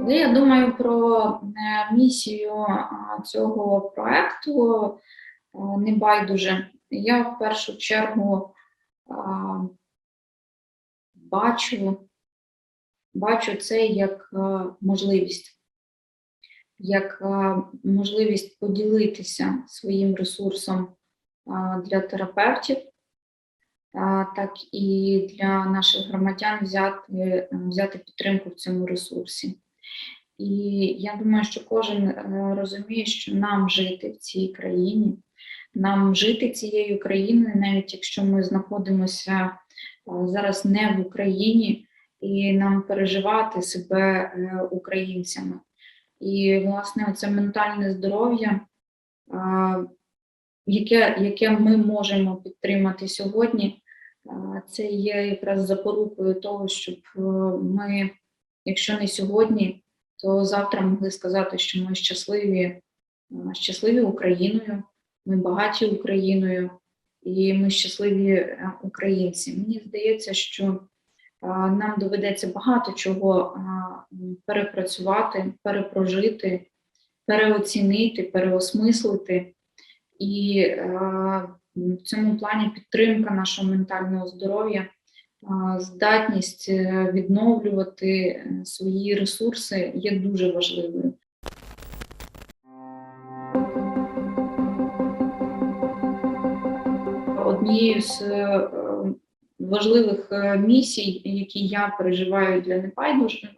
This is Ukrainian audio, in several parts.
Коли я думаю про е, місію цього проекту е, не байдуже, я в першу чергу бачу, бачу це як е, можливість, як е, можливість поділитися своїм ресурсом для терапевтів, так і для наших громадян взяти, взяти підтримку в цьому ресурсі. І я думаю, що кожен е, розуміє, що нам жити в цій країні, нам жити цією країною, навіть якщо ми знаходимося е, зараз не в Україні, і нам переживати себе е, українцями. І, власне, це ментальне здоров'я, яке, яке ми можемо підтримати сьогодні, це є якраз запорукою того, щоб ми, якщо не сьогодні, то завтра могли сказати, що ми щасливі, е, щасливі Україною, ми багаті Україною, і ми щасливі е, українці. Мені здається, що е, нам доведеться багато чого перепрацювати, перепрожити, переоцінити, переосмислити. І в цьому плані підтримка нашого ментального здоров'я, здатність е, відновлювати е, свої ресурси є дуже важливою. Однією з е, важливих місій, які я переживаю для небайдужих,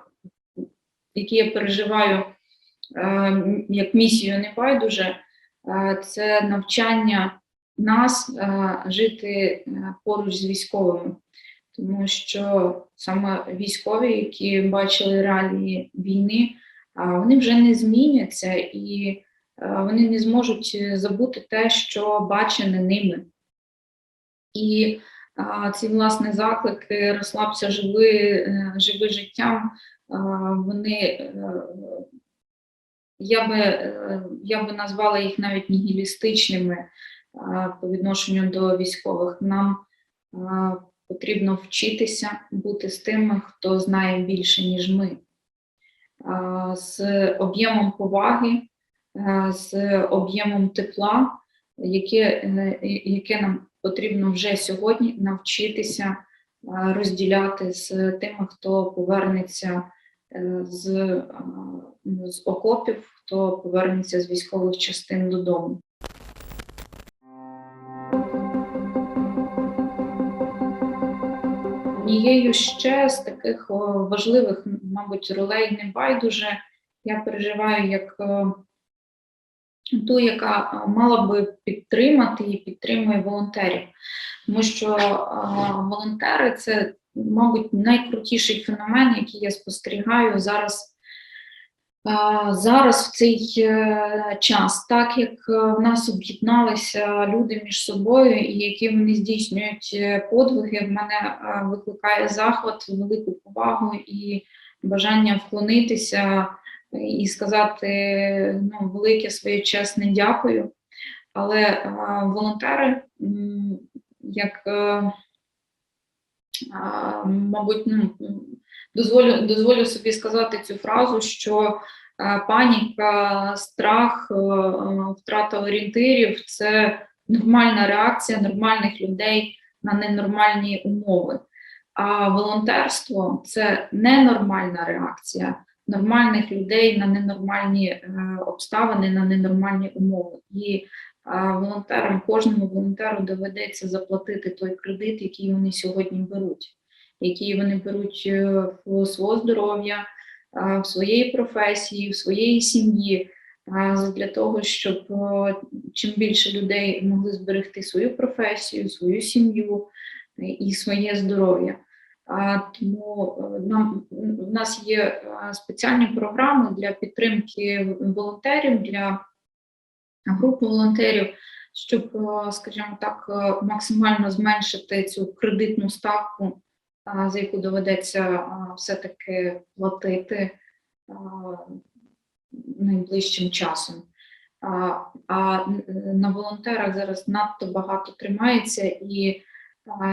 які я переживаю як місію небайдуже, це навчання нас жити поруч з військовими, тому що саме військові, які бачили реалії війни, вони вже не зміняться і вони не зможуть забути те, що бачене ними. І ці власне заклики розслабся, живи, е, живи життям. Вони е, я би, е, я би назвала їх навіть нігілістичними по відношенню до військових. Нам потрібно вчитися бути з тими, хто знає більше, ніж ми, з об'ємом поваги, з об'ємом тепла, яке, е, яке нам потрібно вже сьогодні навчитися розділяти з тими, хто повернеться е, з, з окопів, хто повернеться з військових частин додому. Однією ще з таких важливих, мабуть, ролей не байдуже, я переживаю як е, ту, яка е, мала би підтримати і підтримує волонтерів. Тому що е, волонтери це, мабуть, найкрутіший феномен, який я спостерігаю зараз. Зараз в цей е, час, так як е, в нас об'єдналися люди між собою, і які вони здійснюють е, подвиги, в мене викликає захват, велику повагу і бажання вклонитися і сказати ну, велике своє чесне дякую. Але волонтери, як, мабуть, ну, дозволю, дозволю собі сказати цю фразу, що е, паніка, страх, е, втрата орієнтирів це нормальна реакція нормальних людей на ненормальні умови. А волонтерство це ненормальна реакція нормальних людей на ненормальні е, обставини, на ненормальні умови. І волонтерам, кожному волонтеру доведеться заплатити той кредит, який вони сьогодні беруть, який вони беруть е, в свого здоров'я, в своєї професії, в своєї сім'ї. Для того, щоб чим більше людей могли зберегти свою професію, свою сім'ю е, і своє здоров'я. Тому е, нам в нас є спеціальні програми для підтримки волонтерів, для групи волонтерів, щоб, е, скажімо так, е, максимально зменшити цю кредитну ставку, за яку доведеться все-таки платити найближчим часом. А, на волонтерах зараз надто багато тримається і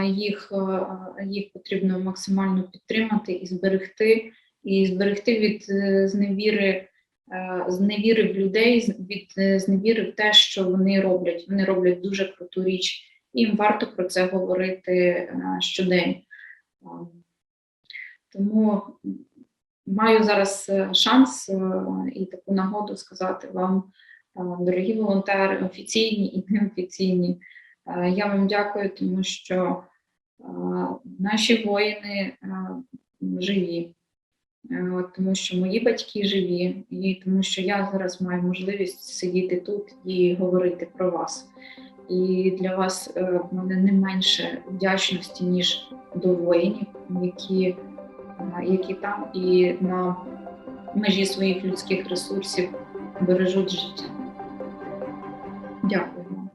їх, е, їх потрібно максимально підтримати і зберегти, і зберегти від е, зневіри, е, зневіри в людей, від е, зневіри в те, що вони роблять. Вони роблять дуже круту річ. Їм варто про це говорити е, щодень. Тому маю зараз шанс і таку нагоду сказати вам, дорогі волонтери, офіційні і неофіційні. Я вам дякую, тому що наші воїни живі, от тому що мої батьки живі, і тому що я зараз маю можливість сидіти тут і говорити про вас. І для вас е, в мене не менше вдячності, ніж до воїнів, які, е, які там і на межі своїх людських ресурсів бережуть життя. Дякую вам.